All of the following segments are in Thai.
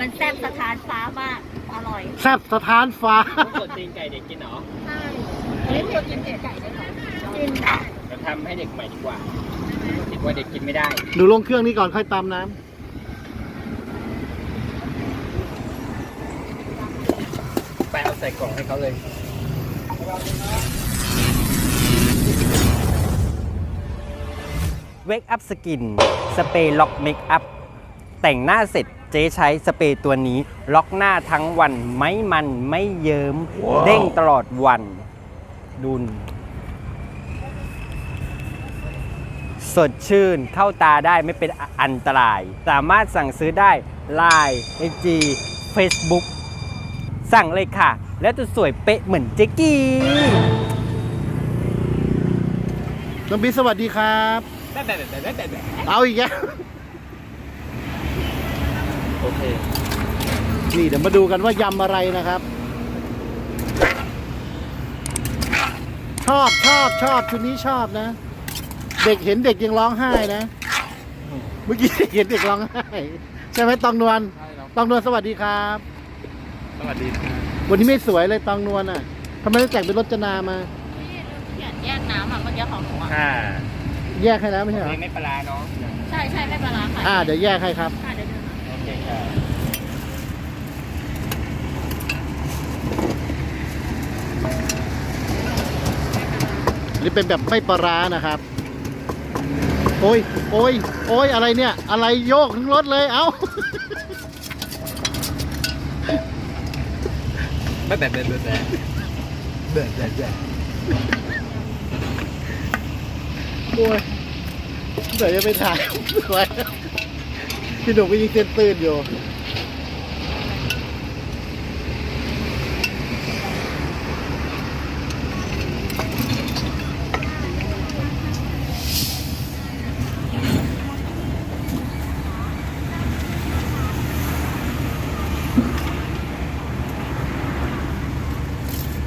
มันแซ่บสถานฟ้ามาก อร่อย แซ่บสถานฟ้าต้องกดตีนไก่เด็กกินเหรอใช่เฮ้ยตัวกินเผ็ดไก่ได้ไหมกินจะทำให้เด็กใหม่ดีกว่าคิดว่าเด็กกินไม่ได้หนูลงเครื่องนี้ก่อนค่อยตามน้ไปเอาใส่กล่องให้เขาเลยเวกอัพสกิน สเปรย์ล็อกเมคอัพ แต่งหน้าเสร็จเจ๊ใช้สเปรย์ตัวนี้ ล็อกหน้าทั้งวันไม่มันไม่เยิม้มเด้งตลอดวันดุนสดชื่นเข้าตาได้ไม่เป็นอันตราย สามารถสั่งซื้อได้ Line IG Facebook สั่งเลยค่ะ แล้วจะสวยเป๊ะเหมือนเจ๊กี้ำน้องบิ๊กสวัสดีครับแบบแบบแบบแบบแบบเอาอีกแล้ว โอเค นี่เดี๋ยวมาดูกันว่ายำอะไรนะครับ ชอบชอบชอบชุดนี้ชอบนะ เด็กเห็นเด็กยังร้องไห้นะ เมื่อกี้เด็กเห็นเด็กร้องไห้ใช่ไหมตองนวลตองนวลสวัสดีครับ สวัสดีครับวันนี้ไม่สวยเลยตองนวลอะทำไมต้องแต่งเป็นรจนามาเขียนแยกน้ำอะเมื่อกี้ของหนูอะค่ะแยกให้แล้วไม่ใช่เหรอนี่ไม่ปลาร้าเนาะ ใช่ใช่ไม่ปลาร้าค่ะอ่าเดี๋ยวแยกให้ครับ ค่ะเดี๋ยวเดิ นมาโอเคค่เป็นแบบไม่ปลาร้านะครับ โอ้ย โอ้ย โอ้ย อะไรเนี่ย อะไรโยกทั้งรถเลย เอ้าแบบแบบแบบแบบแบบแบบแบบโอ้ยเดี๋ยวจะไปถ่ายไว้ พี่หนุ่มก็ยิงเส้นตื่นอยู่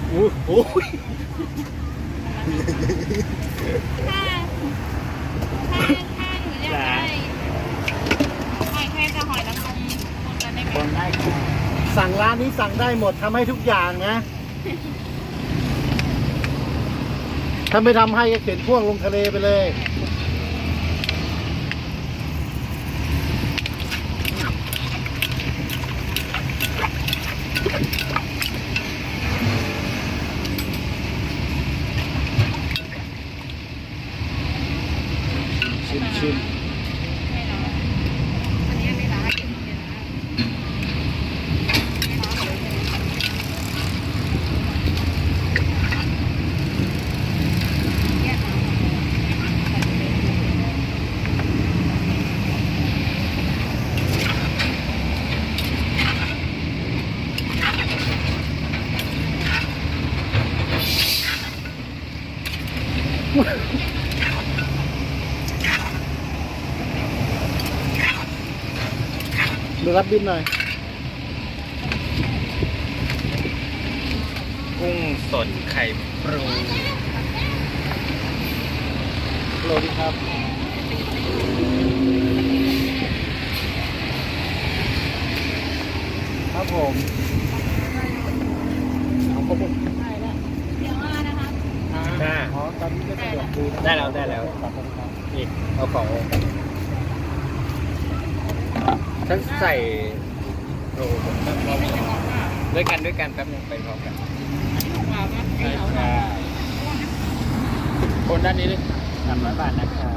โอ้ยโอ้ย ถ้าถ้าถ้าหนูอยากได้หอยแครงกับหอยนางรมคนกันได้ไหม คนได้ค่ะ สั่งร้านนี้สั่งได้หมด ทำให้ทุกอย่างนะ ถ้าไม่ทำให้ก็เข็นพ่วงลงทะเลไปเลยชิมชิมร้อนอันนี้ไม่ร้อนเก็บเก็บนะไม่ร้อนเลยแยกน้ำก่อน ดู รับบินหน่อยกุ้งสดไข่ปรุงโลดีครับครับผมเอาครบหมดเดี๋ยวมานะคะอ่าอ๋อตอนนี้ไม่สะดวกดูนะได้แล้วได้แล้วขอบคุณครับอีกเอาของลง ฉันใส่โรผมแป๊บนึงด้วยกันด้วยกันแป๊บนึงไปพร้อมกันใช่ค่ะคนด้านนี้เลยสามร้อยบาทนะคะ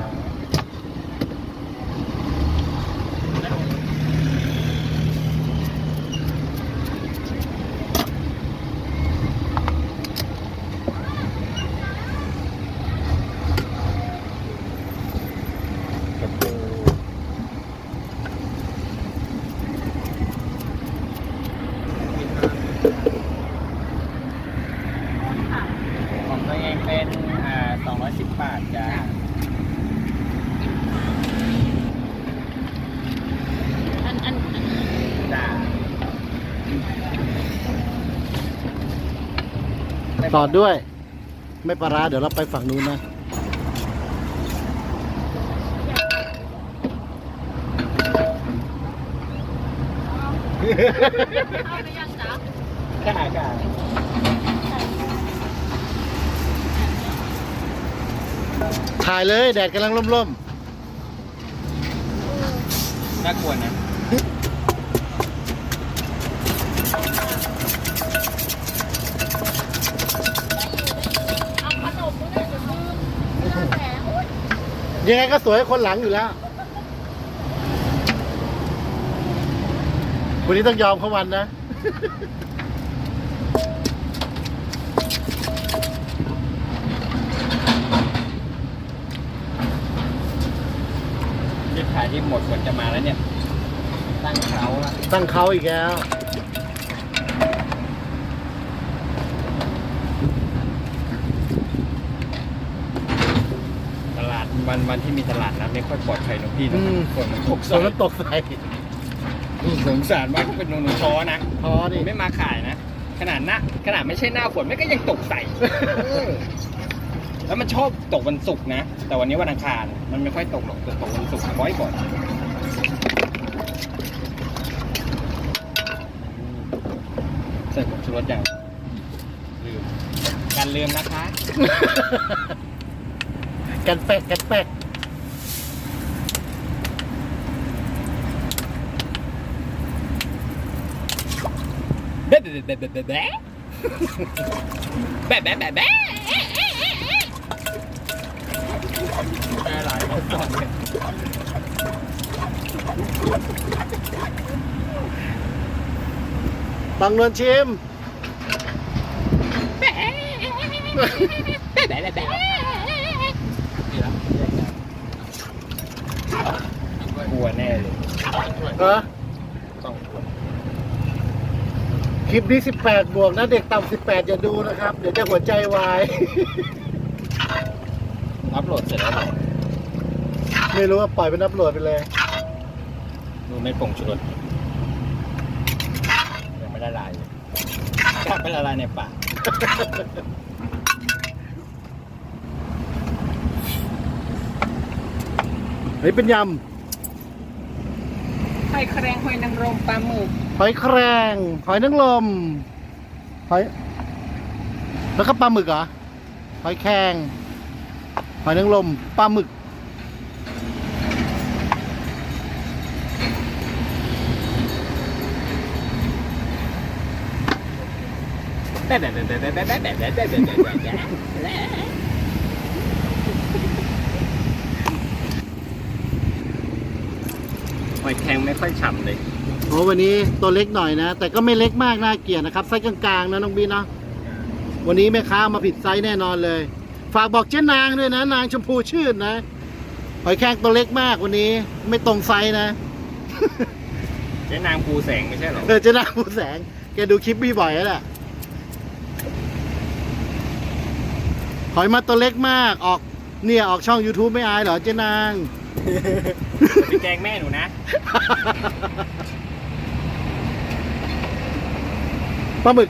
กระปู ของตัวเองเป็นอ่า210 บาทจ้า อันอันอัน จ้า ต่อด้วย ไม่ปลาร้าเดี๋ยวเราไปฝั่งนู้นนะค่ะค่ะถ่ายเลยแดดกำลังร่มน่ากลัวนะ เอาขนมด้วยนะเดี๋ยวลืมแหมอุ๊ย ๆ ยังไงก็สวยคนหลังอยู่แล้ว วันนี้ต้องยอมเขาวันนะรีบขายรีบหมดฝนจะมาแล้วเนี่ย ตั้งเขาละตั้งเขาอีกแล้ว ตลาด วันวันที่มีตลาดนัดไม่ค่อยปลอดภัยหรอกพี่นะอืม ฝนมันตกฝใส่นมันตกใส่สงสารมากเป็นหนูหนูท้อนะท้อหนูดิ ไม่มาขายนะ ขนาดหน้าขนาดไม่ใช่หน้าฝนไม่ก็ยังตกใส่ แล้วมันชอบตกวันศุกร์นะ แต่วันนี้วันอังคาร มันไม่ค่อยตกหรอกแต่ตกวันศุกร์บ่อยบ่อยใส่ผงชูรสอย่างลืมการลืมนะคะ กันแปกกันแปกแบ๊ะแบ๊ะแบ๊ะแบ๊ะแบ๊ะแบ๊ะแบ๊ะแบ๊ะแบ๊ะแบ๊ะแบ๊ะหลายคนก่อนเลยต้องนวลชิมแบ๊ะแบ๊ะแบ๊ะแบ๊ะนี่ละกลั วแน่เลยเออต้องกลัวคลิปนี้18 บวกนะเด็กต่ำ18 อย่าดูนะครับ เดี๋ยวจะหัวใจวาย อัพโหลดเสร็จแล้วเหรอไม่รู้ว่าปล่อยเป็นอัพโหลดไปเลย ดูไม่ผงชูรสยังไม่ละลายเลยกลับไปละลายในปากเฮ้ยเป็นย ไข่แครงหอยนางรมปลาหมึกำหอยแครงหอยนางรมหอยแล้วก็ปลาหมึกเหรอหอยแครงหอยนางรมปลาหมึกแบ๊ะแบ๊ะแบ๊ะแบ๊ะแบ๊ะแบ๊ะแบ๊ะแบ๊ะแบ๊ะแบ๊ะแบ๊ะแบ๊ะห อยแครงไม่ค่อยฉ่ำเลย โอ้วันนี้ตัวเล็กหน่อยนะ แต่ก็ไม่เล็กมากน่าเกลียดนะครับไซส์กลางๆนะน้องบีเนาะวันนี้แม่ค้ามาผิดไซส์แน่นอนเลย ฝากบอกเจ๊นางด้วยนะ นางชมพูชื่นนะหอยแครงตัวเล็กมากวันนี้ ไม่ตรงไซส์นะ เจ๊นางปูแสงไม่ใช่เหรอเออเจ๊นางผู้แสง แกดูคลิปบี้บ่อยแล้วแหละหอยมาตัวเล็กมากออกเนี่ยออกช่อง YouTube ไม่อายเหรอเจ๊นางจะ ไปแกล้งแม่หนูนะ ปลาหมึก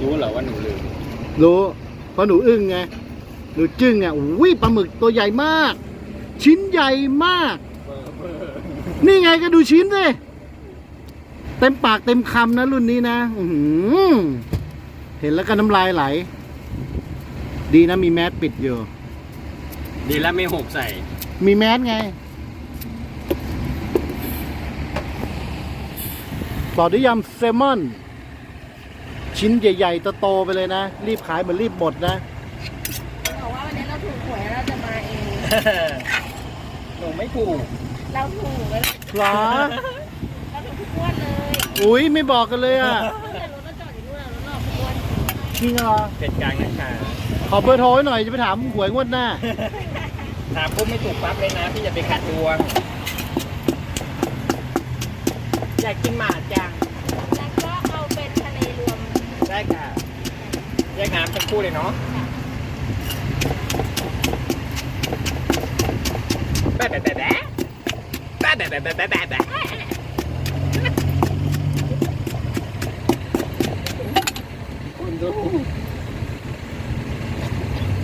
รู้เหรอว่าหนูลืมรู้เพราะหนูอึ้งไง หนูจึ้งอะอุ้ยปลาหมึกตัวใหญ่มาก ชิ้นใหญ่มาก นี่ไงก็ดูชิ้นสิเต็มปากเต็มคำนะรุ่นนี้นะ อื้อหือเห็นแล้วก็น้ำลายไหล ดีนะมีแมสปิดอยู่ ดีแล้วไม่หกใส่มีแมสไง ต่อด้วยยำแซลมอน ชิ้นใหญ่ๆโตๆไปเลยนะ รีบขายเหมือนรีบหมดนะ บอกว่าวันนี้เราถูกหวยแล้วเราจะมาเอง หนูไม่ถูกเราถูกแล้วหรอ เราถูกทุกงวดเลยอุ้ยไม่บอกกันเลยอะแต่รถเราจอดอยู่นู่นแล้วเราทุกงวดจริงเหรอ เป็นกลางนะคะ ขอเบอร์โทรไว้หน่อยจะไปถามหวยงวดหน้า ถามปุ๊บไม่ถูกปั๊บเลยนะพี่จะไปขัดดวงอยากกินหมาจังแล้วก็เอาเป็นทะเลรวมได้ค่ะแยกน้ำสักครู่เลยเนาะแบ๊ะแบ๊ะแบ๊ะแบ๊ะแบ๊ะแบ๊ะแบ๊ะแบ๊ะแบ๊ะแบ๊ะแบ๊ะคุณดู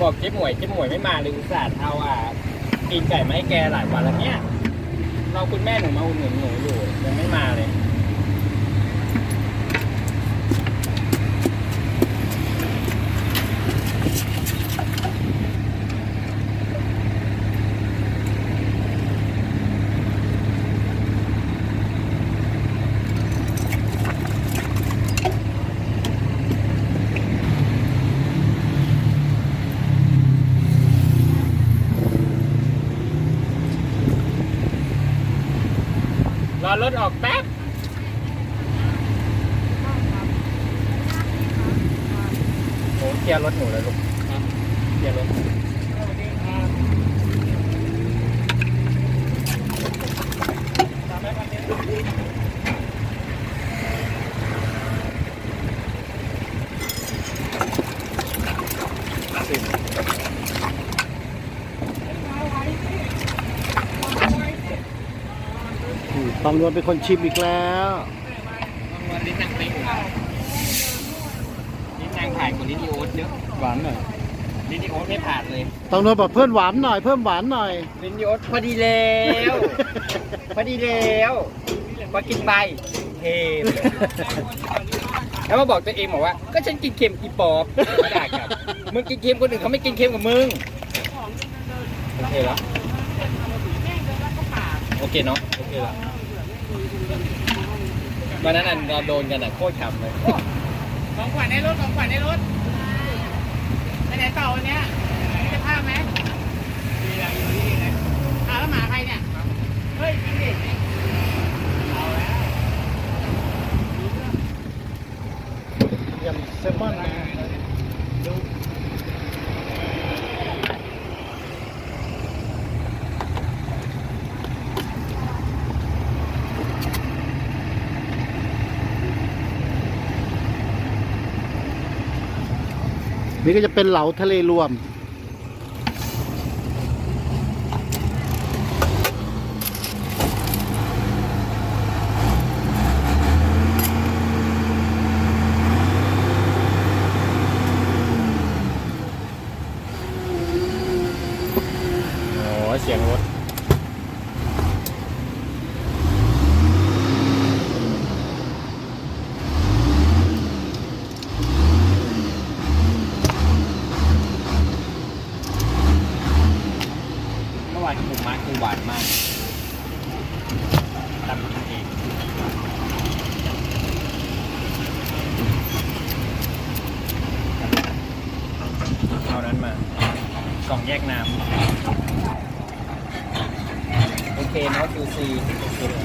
บอกเจ๊หมวยเจ๊หมวยไม่มาเลยอุตส่าห์เอาอะกินไก่มาให้แกหลายวันแล้วเนี่ยเราคุณแม่หนูมาอุดหนุนหนูอยู่ยังไม่มาเลย ถออกแป๊บ โอ้เคลียร์รถหนูเลยลูกเคลียร์รถหนูสิบ อืมต้อง นวลเป็นคนชิมอีกแล้วต้องวันลิ้นนางติ๊กลิ้นนางถ่ายกว่าลิ้นอีโอ๊ตเยอะหวานหน่อยลิ้นอีโอ๊ตไม่ผ่านเลยต้องนวลบอกเพื่อนหวานหน่อยเพิ่มหวานหน่อยลิ้นอีโอ๊ตพอดีแล้วพอดีแล้วพอกินไปเค็มแล้วมาบอกตัวเองบอกว่า ก็ฉันกินเค็มกี่ปอบไม่ได้ครับมึงกินเค็มคนอื่นเขาไม่กินเค็มกับมึงโอเคแล้วโอเคเนาะโอเคแล้ว วันนั้นน่ะเราโดนกันอะโคตรขำเลยของขวัญในรถของขวัญในรถไปไหนต่อวันเนี้ยมีจะพาไหมดีแล้วอยู่ที่นี่เลยอ้าวแล้วหมาใครเนี่ย เฮ้ยจริงดิเอาแล้วยำแซลมอนนะ นี่ก็จะเป็นเหลาทะเลรวม โอ้เสียงรถเมื่อวานที่ผมมาคือหวานมากตำกินเองเอา นั้นมากล่องแยกน้ำโอเคเนาะ QC โอเคเลย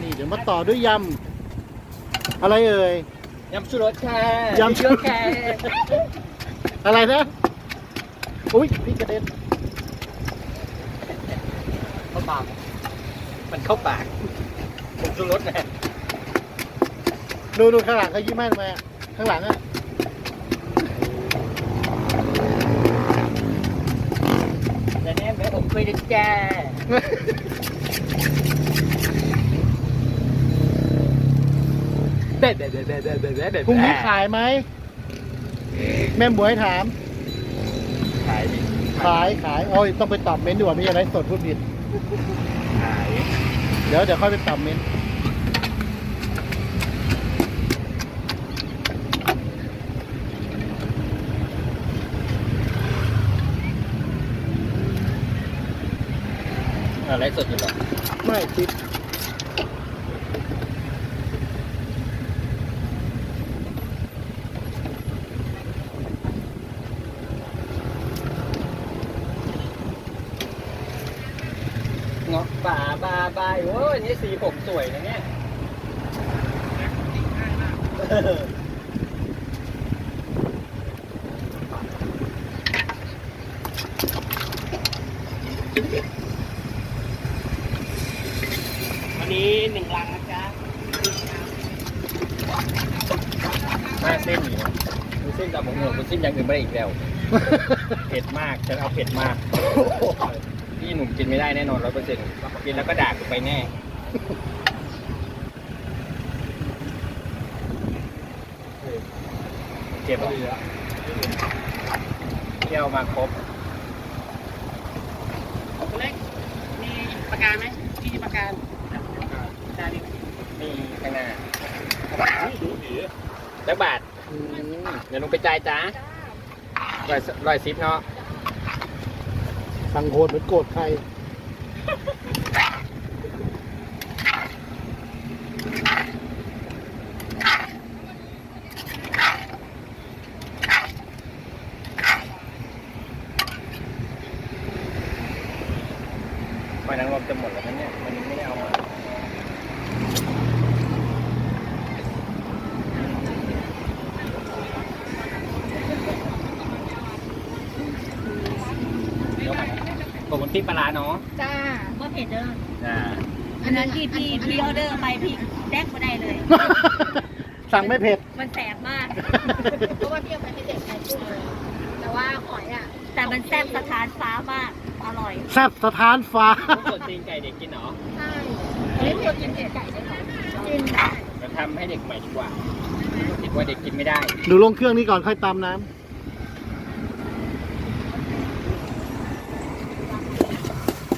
นี่เดี๋ยวมาต่ อด้วยยำอะไรเอ่ย ยำชูรสค่ะยำชูรส ค่ะอะไรนะ อุ้ยพี่กระเด็นเข้าปากมันเข้าปากผมชูรสนะดูดูข้างหลังเขายิ้มให้ทำไมอะข้างหลังอะแต่แน่แม่ผมเคยได้แจ้เบ๊ะเบ๊ะเบ๊ะเบ๊ะเบ๊ะเบ๊ะเบ๊ะเบ๊ะพรุ่งนี้ขายไหมแม่หมวยถาม ขายดิขายขายโอ้ยต้องไปตอบเม้นต์ดีกว่าไม่ใช่ไรสดพูดผิดขายเดี๋ยวเดี๋ยวค่อยไปตอบเม้นต์อะไรสดอยู่หรอไม่ติด เงาะป่า บาบายโอ้ยนี่สีผมสวยนะเนี่ยวันนี้หนึ่งลังนะจ๊ะเส้นอยู่ดูเส้นกับหมูหมูดูเส้นอย่างอื่นไม่ได้อีกแล้ว เผ็ดมากฉันเอาเผ็ดมาก พี่หนุ่มกินไม่ได้แน่นอนร้อยเปอร์เซ็นต์กินแล้วก็ด่ากูไปแน่เจ็บอะเที่ยวมาครบตัวเล็กมีปากกาไหมที่มีปากกาปากกาดิมีข้างหน้าแล้วบาทเดี๋ยวลงไปจ่ายจ้าร้อยร้อยสิบเนาะ สั่งโหดเหมือนโกรธใครหอยนางรมจะหมดแล้วนะเนี่ย มันไม่ได้เอามาเดี๋ยวก่อนนะปกติปลาร้า เนาะจ้าว่าเผ็ดเด้อจ้าอันนั้นที่พี่พี่ออเดอร์ไปพี่แดกมาได้เลย สั่งไม่เผ็ด มันแสบมาก เพราะว่าพี่เอาไปให้เด็กไทยกุ้งเลยแต่ว่าหอยอะ แต่มันแซ่บสถานฟ้ามาก อร่อย แซ่บสถานฟ้าพวกตัวตีนไก่เด็กกินเหรอใช่อันนี้ตัวกินเผ็ดไก่ได้ไหมกินได้เราทำให้เด็กใหม่ดีกว่าคิดว่าเด็กกินไม่ได้หนูลงเครื่องนี้ก่อนค่อยตามน้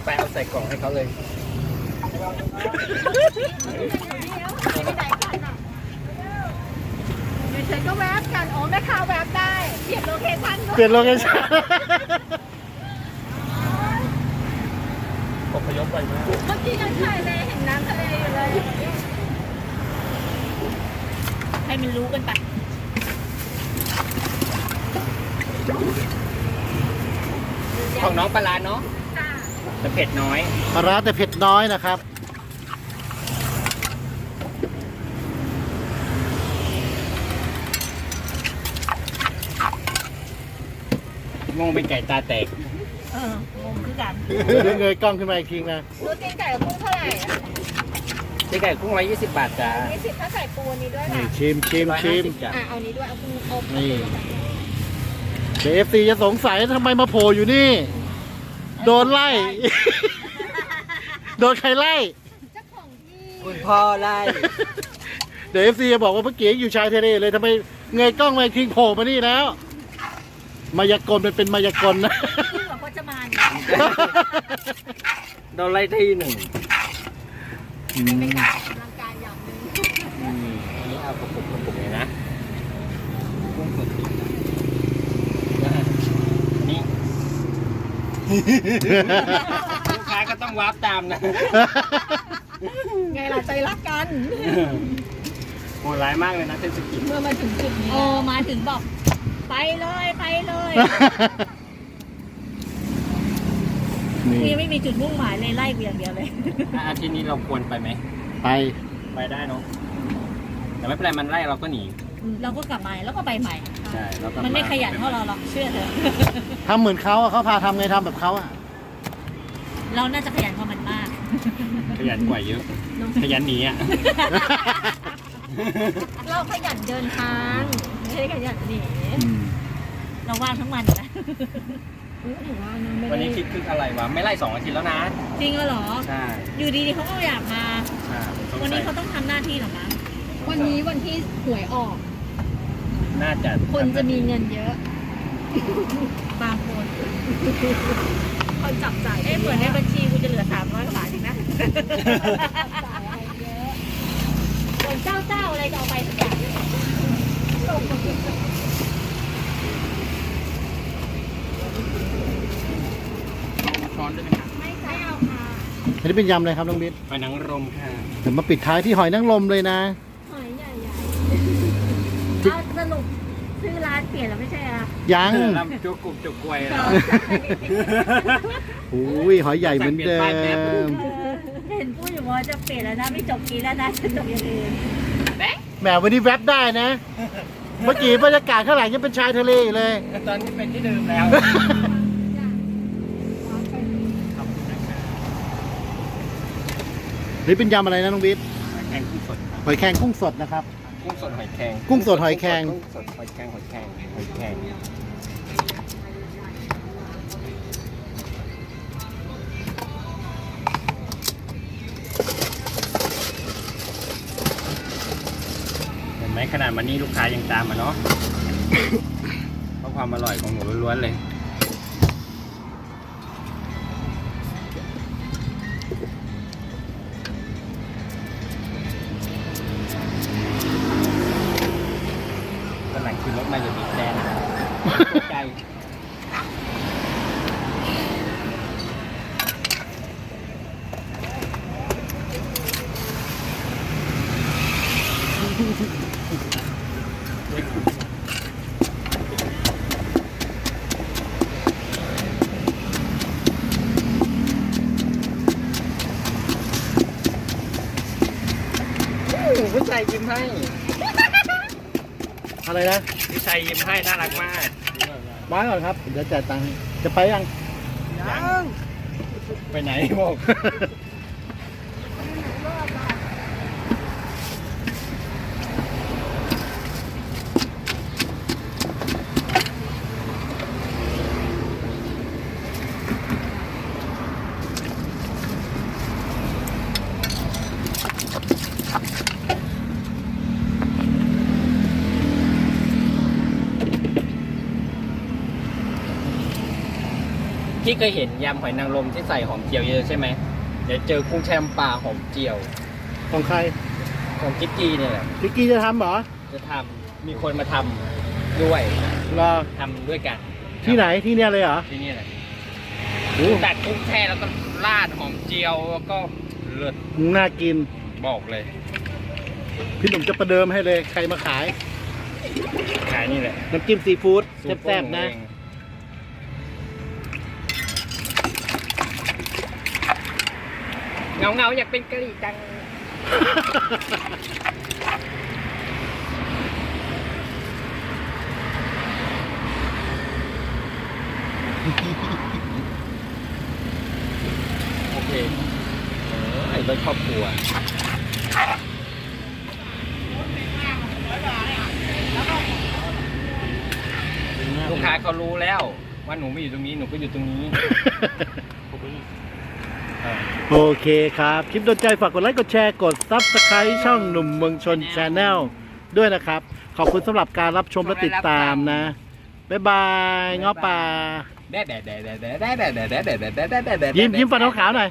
ไปเอาใส่กล่องให้เขาเลยเดี๋ยวฉันก็แวบกัน อ๋อแม่ค้าแวบได้ เปลี่ยนโลเคชั่นำด้วเปลี่ยยนโลเคชั่นอพยพไปมากเมื่อกี้ยังถ่ายเลยเห็นน้ำทะเลอยู่เลย ให้มันรู้กันไปของน้องปลาร้าเนาะจ้า แต่เผ็ดน้อยปลาร้าแต่เผ็ดน้อยนะครับงงเป็นไก่ตาแตกเอองงคือกันเดี๋ยวเงยกล้องขึ้นมาอีกทีนะรู้ตีนไก่กับกุ้งเท่าไหร่อะที่ไก่กุ้งร้อยยี่สิบบาทจ้ามีสิบถ้าใส่ปูอันนี้ด้วยนี่ค่ะชิมชิมร้อยชิห้ามสิบจ้าอะเอานี้ด้วยเอากุ้งอบนี่เดี๋ยวเอฟซีจะสงสัยทำไมมาโผล่อยู่นี่ โดนไล่ โดนใครไล่ เจ้าของที่คุณพ่อไล่ เดี๋ยวเอฟซีจะบอกว่าเมื่อกี้อยู่ชายทะเลเลยทำไมเงยกล้องมาอีกทีโผล่มานี่แล้ว มายากลมันเป็นมายากลนะขึ้นกับพจมานโดนไล่ที่หนึ่งนี่เป็นการออกกำลังกายอย่างหนึ่ง อืมอันนี้เอากระปุกกระปุกเลยนะกุ้งสดนะฮะนี่ ลูกค้าก็ต้องวาร์ปตามนะไงล่ะใจรักกัน โหดร้ายมากเลยนะเทศกิจเมื่อมาถึงจุดนี้โอ้มาถึงบอก ไปเลยไปเลยนี่นี่ไม่มีจุดมุ่งหมายเลยไล่กูอย่างเดียวเลยอาทิตย์นี้เราควรไปไหม ไป ไปได้เนาะแต่ไม่เป็นไรมันไล่เราก็หนี เราก็กลับมาแล้วก็ไปใหม่ ใช่แล้วก็มันไม่ขยันเท่าเราหรอกเชื่อเถอะ ทำเหมือนเขาอะเขาพาทำไงทำแบบเขาอะเราน่าจะขยันกว่ามันมาก ขยันกว่าเยอะ ขยันหนีอะ เราขยันเดินทางไม่ใช่ขยันหนีอืมเราว่างทั้งวันนะถือว่านะไม่วันนี้ได้คิดคึกอะไรวะ ไม่ไล่สองอาทิตย์แล้วนะ จริงเหรอ ใช่อยู่ดีๆเขาก็อยากมา ใช่สงวันสันี้ยเขาต้องทำหน้าที่เหรอมะวันนี้วันที่หวยออก น่าจะคนจะมีเงินเยอะ บางคน คนจับจ่ายเอ้เหมือนในบัญชีกูจะเหลือสามร้อยกว่าบาทจริงนะส่วนเจ้าเจ้าอะไรก็เอาไปทุกอย่างช้อนด้วยไหมครับไม่ไม่เอาค่ะอันนี้เป็นยำเลยครับน้องบิ๊ดไปนังรมค่ะเดี๋ยวมาปิดท้ายที่หอยนางรมเลยนะ หอยใหญ่ๆเอาสรุปชื่อร้านเป ลี่ยนแล้วไม่ใช่อะยังลำจุกกุบจุกกวยเหรออุ้ยหอยใหญ่เหมือนเดิสั่งเปลี่ยนป้ายแป๊บมเออเห็นพูดอยู่ว่าจะเปลี่ยนแล้วนะไม่จบกีแล้วนะจะจบอย่างอื่นแหมวันนี้แวบได้นะ เมื่อกี้บรรยากาศข้างหลังยังเป็นชายทะเลอยู่เลย ตอนนี้เป็นที่เดิมแล้วขอบคุณนะครับนี่เป็นยำอะไรนะน้องบิ๊ดแกงกุ้งสดครับหอยแครงกุ้งสดนะครับใกุ้งสดหอยแครงกุ้งสดหอยแครง กุ้งสดหอยแครงหอยแครงหอยแครงเห็นไหมขนาดวันนี้ลูกค้ายังตามมาเนาะเพราะความอร่อยของหนูล้วนๆเลย ชายยิ้มให้ อะไรนะผู้ชายยิ้มให้น่ารักมากมาก่อนครับ เดี๋ยวจ่ายตังค์ให้จะไปยัง ยัง ไปไหนบอก พี่เคยเห็นยำหอยนางรมที่ใส่หอมเจียวเยอะใช่ไหมเดี๋ยวเจอกุ้งแช่น้ำปลาหอมเจียวของใครของกิ๊กกี้เนี่ยแหละพิกกี้จะทำเหรอจะทำมีคนมาทำด้วยรอทำด้วยกันที่ไหนที่เนี่ยเลยเหรอที่นี่แหละโอ้ตัดกุ้งแช่แล้วก็ราดหอมเจียวแล้วก็เลือดน่ากิน บอกเลย พี่หนุ่มจะประเดิมให้เลยใครมาขาย ขายนี่แหละน้ำจิ้มซีฟู้ดสูตรแซ่บๆนะเอง เงาเงาๆอยากเป็นกะหรี่จัง โอเคเออไอ้รถครอบครัว ลูกค้าเขารู้แล้ว ว่าหนูไม่อยู่ตรงนี้หนูก็อยู่ตรงนี้เออ โอเคครับ คลิปโดนใจฝากกดไลค์กดแชร์กดซับสไคร b ์ช่องหนุ่มเมืองชนชาแนลด้วยนะครับ ขอบคุณสำหรับการรับชมและติดตามนะ บ๊ายบายง้อปลายิ้มยิ้มฟันขาวๆหน่อย